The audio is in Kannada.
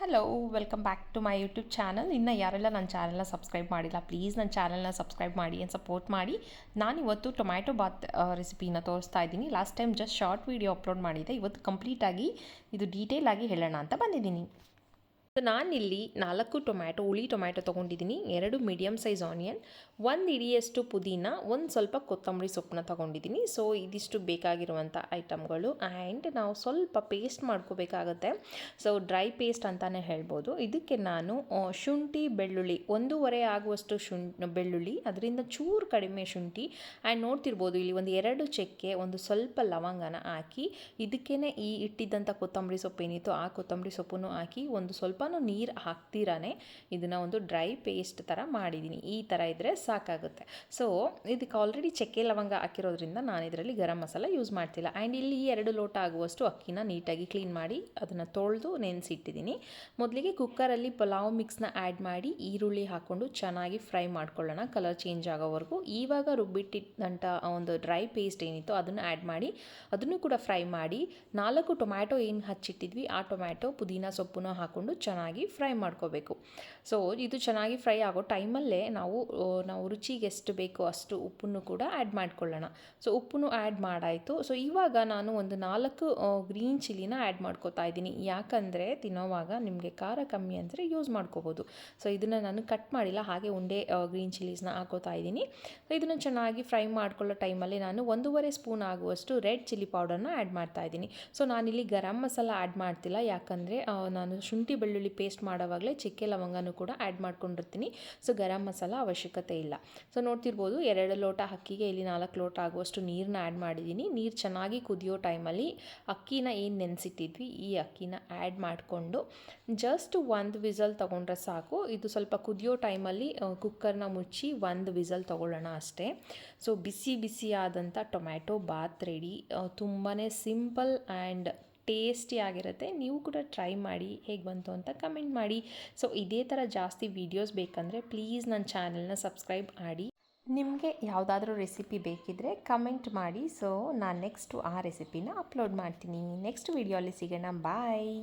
Hello welcome back to my YouTube channel ಇನ್ನು ಯಾರೆಲ್ಲ ನನ್ನ ಚಾನಲ್ನ ಸಬ್ಸ್ಕ್ರೈಬ್ ಮಾಡಿಲ್ಲ ಪ್ಲೀಸ್ ನನ್ನ ಚಾನಲ್ನ ಸಬ್ಸ್ಕ್ರೈಬ್ ಮಾಡಿ ಆ್ಯಂಡ್ ಸಪೋರ್ಟ್ ಮಾಡಿ. ನಾನು ಇವತ್ತು ಟೊಮ್ಯಾಟೊ ಬಾತ್ ರೆಸಿಪಿನ ತೋರಿಸ್ತಾ ಇದ್ದೀನಿ. Last time just short video upload ಮಾಡಿದ್ದೆ. ಇವತ್ತು ಕಂಪ್ಲೀಟಾಗಿ ಇದು ಡೀಟೇಲ್ ಆಗಿ ಹೇಳೋಣ ಅಂತ ಬಂದಿದ್ದೀನಿ. ಸೊ ನಾನಿಲ್ಲಿ ನಾಲ್ಕು ಟೊಮ್ಯಾಟೊ, ಹುಳಿ ಟೊಮ್ಯಾಟೊ ತೊಗೊಂಡಿದ್ದೀನಿ, ಎರಡು ಮೀಡಿಯಮ್ ಸೈಜ್ ಆನಿಯನ್ ಒಂದು ಇಡಿಯಷ್ಟು ಪುದೀನ, ಒಂದು ಸ್ವಲ್ಪ ಕೊತ್ತಂಬರಿ ಸೊಪ್ಪನ್ನ ತೊಗೊಂಡಿದ್ದೀನಿ. ಸೊ ಇದಿಷ್ಟು ಬೇಕಾಗಿರುವಂಥ ಐಟಮ್ಗಳು ಆ್ಯಂಡ್ ನಾವು ಸ್ವಲ್ಪ ಪೇಸ್ಟ್ ಮಾಡ್ಕೋಬೇಕಾಗುತ್ತೆ. ಸೊ ಡ್ರೈ ಪೇಸ್ಟ್ ಅಂತಲೇ ಹೇಳ್ಬೋದು. ಇದಕ್ಕೆ ನಾನು ಶುಂಠಿ, ಬೆಳ್ಳುಳ್ಳಿ, ಒಂದೂವರೆ ಆಗುವಷ್ಟು ಶುಂ, ಬೆಳ್ಳುಳ್ಳಿ, ಅದರಿಂದ ಚೂರು ಕಡಿಮೆ ಶುಂಠಿ ಆ್ಯಂಡ್ ನೋಡ್ತಿರ್ಬೋದು, ಇಲ್ಲಿ ಒಂದು ಎರಡು ಚಕ್ಕೆ, ಒಂದು ಸ್ವಲ್ಪ ಲವಂಗನ ಹಾಕಿ ಇದಕ್ಕೇ ಈ ಇಟ್ಟಿದ್ದಂಥ ಕೊತ್ತಂಬರಿ ಸೊಪ್ಪು ಏನಿತ್ತು ಆ ಕೊತ್ತಂಬರಿ ಸೊಪ್ಪನ್ನು ಹಾಕಿ, ಒಂದು ಸ್ವಲ್ಪನೂ ನೀರು ಹಾಕ್ತೀರಾನೇ, ಇದನ್ನು ಒಂದು ಡ್ರೈ ಪೇಸ್ಟ್ ಥರ ಮಾಡಿದ್ದೀನಿ ಈ ಥರ ಇದ್ದರೆ ಸಾಕಾಗುತ್ತೆ. ಸೊ ಇದಕ್ಕೆ ಆಲ್ರೆಡಿ ಚಕ್ಕೆ ಲವಂಗ ಹಾಕಿರೋದ್ರಿಂದ ನಾನು ಇದರಲ್ಲಿ ಗರಂ ಮಸಾಲ ಯೂಸ್ ಮಾಡ್ತಿಲ್ಲ. ಆ್ಯಂಡ್ ಇಲ್ಲಿ ಎರಡು ಲೋಟ ಆಗುವಷ್ಟು ಅಕ್ಕಿನ ನೀಟಾಗಿ ಕ್ಲೀನ್ ಮಾಡಿ ಅದನ್ನು ತೊಳೆದು ನೆನೆಸಿಟ್ಟಿದ್ದೀನಿ ಮೊದಲಿಗೆ ಕುಕ್ಕರಲ್ಲಿ ಪಲಾವ್ ಮಿಕ್ಸ್ನ ಆ್ಯಡ್ ಮಾಡಿ ಈರುಳ್ಳಿ ಹಾಕ್ಕೊಂಡು ಚೆನ್ನಾಗಿ ಫ್ರೈ ಮಾಡ್ಕೊಳ್ಳೋಣ ಕಲರ್ ಚೇಂಜ್ ಆಗೋವರೆಗೂ. ಇವಾಗ ರುಬ್ಬಿಟ್ಟಿದ್ದಂಥ ಒಂದು ಡ್ರೈ ಪೇಸ್ಟ್ ಏನಿತ್ತು ಅದನ್ನು ಆ್ಯಡ್ ಮಾಡಿ, ಅದನ್ನು ಕೂಡ ಫ್ರೈ ಮಾಡಿ, ನಾಲ್ಕು ಟೊಮ್ಯಾಟೊ ಏನು ಹಚ್ಚಿಟ್ಟಿದ್ವಿ, ಆ ಟೊಮ್ಯಾಟೊ ಪುದೀನ ಸೊಪ್ಪನ್ನು ಹಾಕ್ಕೊಂಡು ಚೆನ್ನಾಗಿ ಫ್ರೈ ಮಾಡ್ಕೋಬೇಕು. ಸೊ ಇದು ಚೆನ್ನಾಗಿ ಫ್ರೈ ಆಗೋ ಟೈಮಲ್ಲೇ ನಾವು ನಾವು ರುಚಿಗೆ ಎಷ್ಟು ಬೇಕೋ ಅಷ್ಟು ಉಪ್ಪನ್ನು ಕೂಡ ಆ್ಯಡ್ ಮಾಡ್ಕೊಳ್ಳೋಣ. ಸೊ ಉಪ್ಪನ್ನು ಆ್ಯಡ್ ಮಾಡಾಯಿತು. ಸೊ ಇವಾಗ ನಾನು ಒಂದು ನಾಲ್ಕು ಗ್ರೀನ್ ಚಿಲ್ಲಿನ ಆ್ಯಡ್ ಮಾಡ್ಕೋತಾ ಇದ್ದೀನಿ. ಯಾಕಂದರೆ ತಿನ್ನೋವಾಗ ನಿಮಗೆ ಖಾರ ಕಮ್ಮಿ ಅಂದರೆ ಯೂಸ್ ಮಾಡ್ಕೋಬೋದು. ಸೊ ಇದನ್ನು ನಾನು ಕಟ್ ಮಾಡಿಲ್ಲ, ಹಾಗೆ ಉಂಡೆ ಗ್ರೀನ್ ಚಿಲ್ಲೀಸ್ನ ಹಾಕೋತಾ ಇದ್ದೀನಿ. ಸೊ ಇದನ್ನು ಚೆನ್ನಾಗಿ ಫ್ರೈ ಮಾಡ್ಕೊಳ್ಳೋ ಟೈಮಲ್ಲಿ ನಾನು ಒಂದೂವರೆ ಸ್ಪೂನ್ ಆಗುವಷ್ಟು ರೆಡ್ ಚಿಲ್ಲಿ ಪೌಡರ್ನ ಆ್ಯಡ್ ಮಾಡ್ತಾ ಇದ್ದೀನಿ. ಸೊ ನಾನಿಲ್ಲಿ ಗರಂ ಮಸಾಲ ಆ್ಯಡ್ ಮಾಡ್ತಿಲ್ಲ. ಯಾಕಂದರೆ ನಾನು ಶುಂಠಿ ಬೆಳ್ಳುಳ್ಳಿ ಪೇಸ್ಟ್ ಮಾಡೋವಾಗಲೇ ಚಕ್ಕೆ ಲವಂಗನೂ ಕೂಡ ಆ್ಯಡ್ ಮಾಡ್ಕೊಂಡಿರ್ತೀನಿ. ಸೊ ಗರಂ ಮಸಾಲ ಅವಶ್ಯಕತೆ ಇಲ್ಲ. ಸೊ ನೋಡ್ತಿರ್ಬೋದು ಎರಡು ಲೋಟ ಅಕ್ಕಿಗೆ ಇಲ್ಲಿ ನಾಲ್ಕು ಲೋಟ ಆಗುವಷ್ಟು ನೀರನ್ನ ಆ್ಯಡ್ ಮಾಡಿದ್ದೀನಿ. ನೀರು ಚೆನ್ನಾಗಿ ಕುದಿಯೋ ಟೈಮಲ್ಲಿ ಅಕ್ಕಿನ ಏನು ನೆನೆಸಿಟ್ಟಿದ್ವಿ, ಈ ಅಕ್ಕಿನ ಆ್ಯಡ್ ಮಾಡಿಕೊಂಡು ಜಸ್ಟ್ ಒಂದು ವಿಸಲ್ ತೊಗೊಂಡ್ರೆ ಸಾಕು. ಇದು ಸ್ವಲ್ಪ ಕುದಿಯೋ ಟೈಮಲ್ಲಿ ಕುಕ್ಕರ್ನ ಮುಚ್ಚಿ ಒಂದು ವಿಸಲ್ ತೊಗೊಳ್ಳೋಣ ಅಷ್ಟೇ. ಸೊ ಬಿಸಿ ಬಿಸಿಯಾದಂಥ ಟೊಮ್ಯಾಟೊ ಬಾತ್ ರೆಡಿ ತುಂಬಾ ಸಿಂಪಲ್ ಆ್ಯಂಡ್ ಟೇಸ್ಟಿ ಆಗಿರುತ್ತೆ. ನೀವು ಕೂಡ ಟ್ರೈ ಮಾಡಿ ಹೇಗೆ ಬಂತು ಅಂತ ಕಮೆಂಟ್ ಮಾಡಿ. ಸೊ, ಇದೇ ಥರ ಜಾಸ್ತಿ ವೀಡಿಯೋಸ್ ಬೇಕಂದರೆ ಪ್ಲೀಸ್ ನನ್ನ ಚಾನಲ್ನ ಸಬ್ಸ್ಕ್ರೈಬ್ ಮಾಡಿ. ನಿಮಗೆ ಯಾವುದಾದ್ರೂ ರೆಸಿಪಿ ಬೇಕಿದ್ದರೆ ಕಮೆಂಟ್ ಮಾಡಿ. ಸೊ, ನಾನು ನೆಕ್ಸ್ಟು ಆ ರೆಸಿಪಿನ ಅಪ್ಲೋಡ್ ಮಾಡ್ತೀನಿ. ನೆಕ್ಸ್ಟ್ ವೀಡಿಯೋಲಿ ಸಿಗೋಣ. ಬಾಯ್.